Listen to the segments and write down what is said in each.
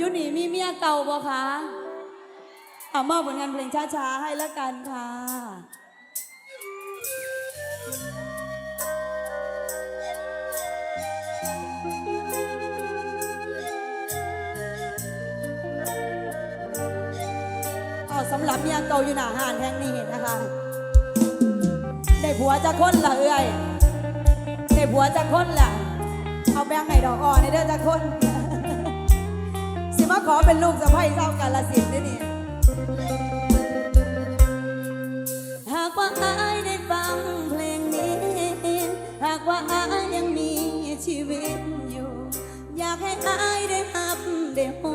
ยูนี่มีเมียเก่าบ่คะเอามอบผลงานเพลงช้าๆให้ละกันค่ะ เอาสำหรับเมียเก่าอยู่หน้าห้านแห่งนี้นะคะ ได้ผัวจะคนละเอ้ยได้ผัวจะคนละเอาแบงค์ให้ดอกอ่อนให้เด้อจะคน มาขอเป็นลูกสะใภ้เจ้ากาลสินด้วยนี่หากว่าอายได้ฟังเพลงนี้ หากว่าอายยังมีชีวิตอยู่ อยากให้อายได้ฮับได้หู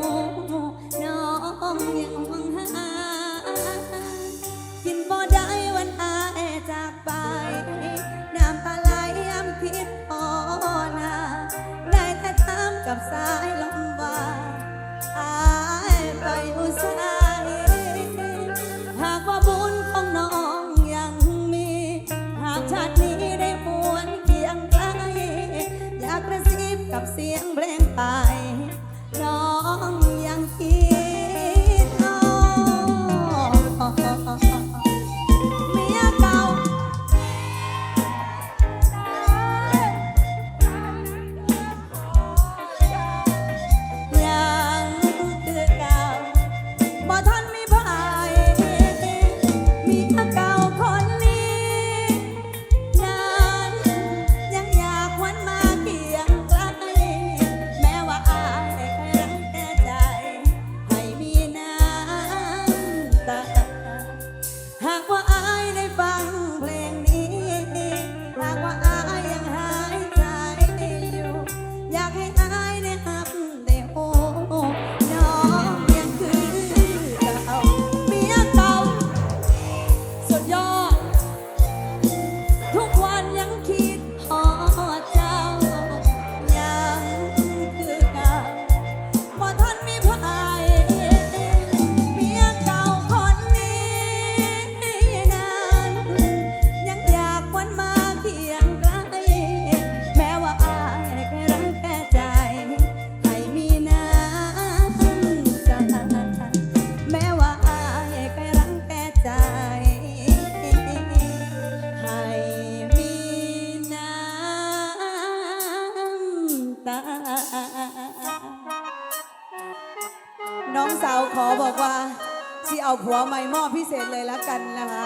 เอาผัวใหม่มอบพิเศษเลยแล้วกันนะคะ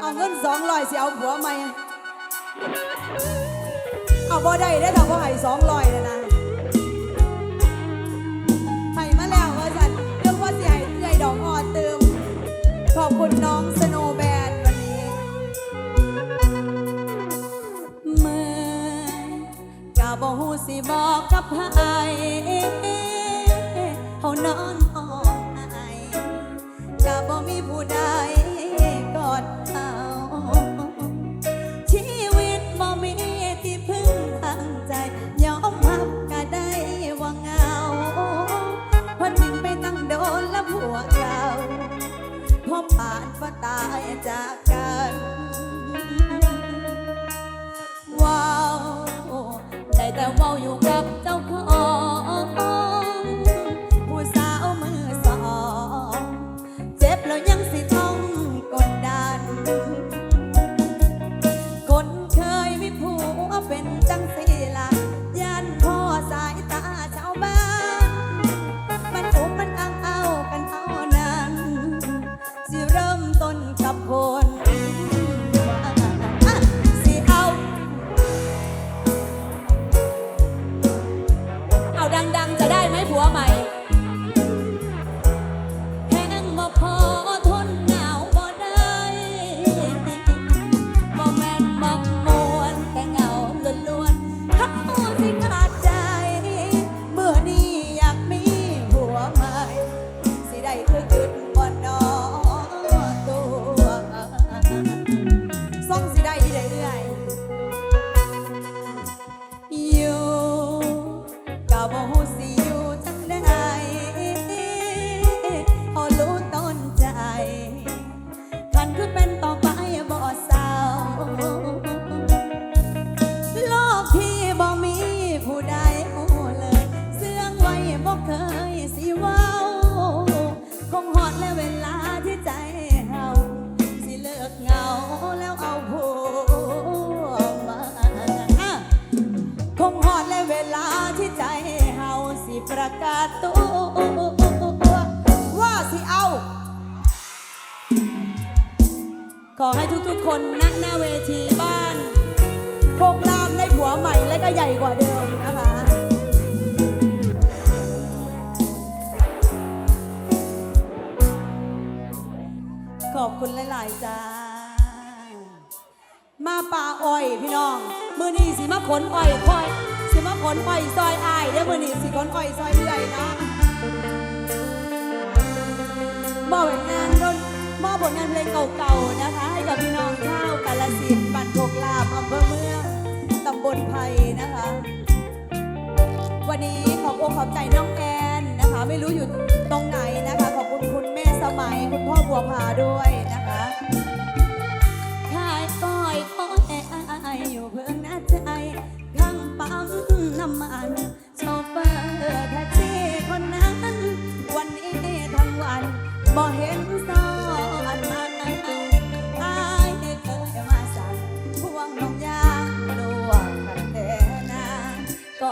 เอาเงินสองร้อยสิเอาผัวใหม่ เอาบ่ได้ได้อถ้าบ่ให้สองร้อยนะนะให้มาแล้วว่าฉันเรื่องว่าสิให้ใหญ่ดอกอ่อนเติม ขอบคุณน้องสโนแบนวันนี้เมื่อกะบ่ฮู้สิบอกกับไผเบ่มีผู้ใดกอดเขาชีวิตบ่มีที่พึ่งทางใจยอมรับก็ได้ว่าเหงาเพราะทิ้งไปตั้งโดนและผัวเก่าพอผ่านฟ้าตายจาก เจ็ เป็นต่อไปบ่เศร้โลกที่บ่มีผู้ใดโอ้เลย เสื่องไว้บ่เคยสิเว้า คงหอดและเวลาที่ใจเฮาสิเลิกเงาแล้วเอาผู้มาคงหอดและเวลาที่ใจเฮาสิประกาศตัว ขอให้ทุกๆ คนณหน้าเวทีบ้านโคกรามได้ผัวใหม่และก็ใหญ่กว่าเดิมนะคะขอบคุณหลาย ๆ จ้า มาป่าอ้อยพี่น้อง มือนี้สิมาขนอ้อยคอยสิมาขนอ้อยซอยอายเด้อมือนี้สิขนอ้อยซอยเอื่อยนะมอบผลงานดน มอบผลงานเพลงเก่าๆนะคะ ให้กับพี่น้องชาวกาลสินบันโคกลาบอำเภอเมืองตำบลไผ่นะคะ วันนี้ขอบอกขอบใจน้องแอนนะคะ ไม่รู้อยู่ตรงไหนนะคะ ขอบคุณคุณแม่สมัยคุณพ่อบัวพาด้วย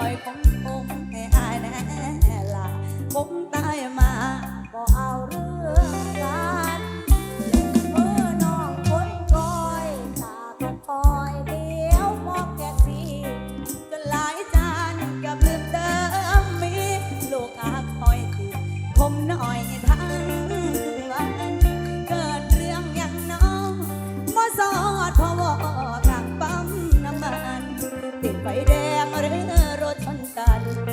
อยของผมให้อายแน่ละผมตายมาบ่เอาเรื่องกันเมื่อน้องคนคอยตาก็คอยเดียวมองแค่สีจนหลายจานกับลืมเติมมีลูกอาคอยตีผมหน่อยทั้งวันเกิดเรื่องอย่างน้องมาสอดพอวอ ทางปั๊มน้ำมันติดไฟแดงเรือ กัน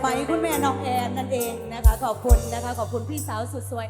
ไหมคุณแม่น้องแอนนั่นเองนะคะ ขอบคุณนะคะ ขอบคุณพี่สาวสุดสวย